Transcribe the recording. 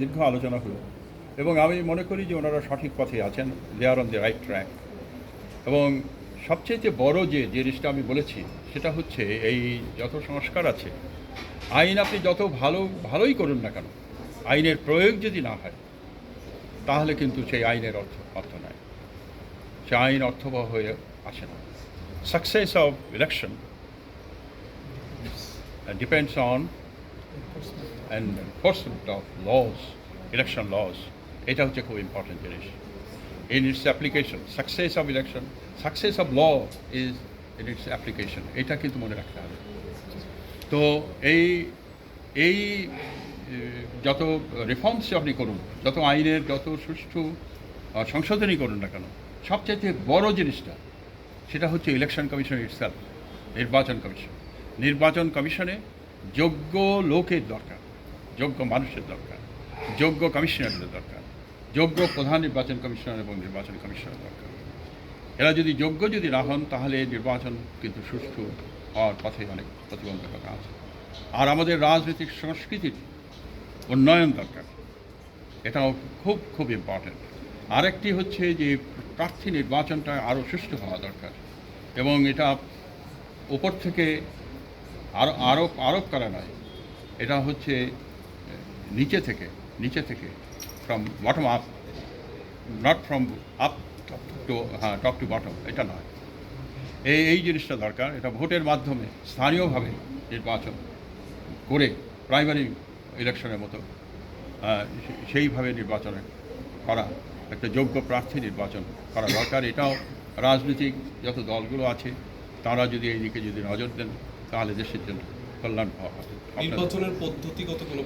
দীর্ঘ আলোচনা হলো। এবং আমি মনে করি যে ওনারা সঠিক পথে আছেন they are on the right track এবং সবচেয়ে বড় যে জিনিসটা আমি বলেছি সেটা হচ্ছে এই যত সংস্কার আছে আইন আপনি যত ভালো ভালোই করুন না কেন আইনের প্রয়োগ যদি না হয় তাহলে কিন্তু সেই আইনের অর্থ অর্থ নয় সে আইন অর্থবহ হয়ে আসে না। Success of election depends on and enforcement of laws election laws এটা হচ্ছে খুব ইম্পর্টেন্ট জিনিস। In its application success of election success of law is in its application এটা কিন্তু মনে রাখতে হবে। তো এই এই যত রিফর্মস আপনি করুন, যত আইনের যত সুষ্ঠু সংশোধনী করুন না কেন, সবচাইতে বড় জিনিসটা, সেটা হচ্ছে ইলেকশন কমিশন ইটসেলফ নির্বাচন কমিশন নির্বাচন কমিশনে যোগ্য লোকের দরকার, যোগ্য মানুষের দরকার, যোগ্য কমিশনারদের দরকার, যোগ্য প্রধান নির্বাচন কমিশনার এবং নির্বাচন কমিশনার দরকার। এরা যদি যোগ্য যদি না হন, তাহলে নির্বাচন কিন্তু সুষ্ঠু হওয়ার পথে অনেক প্রতিবন্ধকতা আছে। আর আমাদের রাজনৈতিক সংস্কৃতির উন্নয়ন দরকার। এটাও খুব খুব ইম্পর্ট্যান্ট আরেকটি হচ্ছে যে প্রার্থী নির্বাচনটা আরও সুষ্ঠু হওয়া দরকার এবং এটা উপর থেকে আরও আরোপ আরোপ করা নয়। এটা হচ্ছে নিচে থেকে নিচে থেকে from bottom up not from up to হ্যাঁ টপ টু বটম এটা নয়। এই এই জিনিসটা দরকার, এটা ভোটের মাধ্যমে স্থানীয়ভাবে নির্বাচন করে প্রাইমারি ইলেকশনের মতো সেইভাবে নির্বাচন করা, একটা যোগ্য প্রার্থী নির্বাচন করা দরকার। এটাও রাজনৈতিক যত দলগুলো আছে, তারা যদি এই দিকে যদি নজর দেন দেশের জন্য কল্যাণ হওয়া। নির্বাচনের পদ্ধতিগত কোনো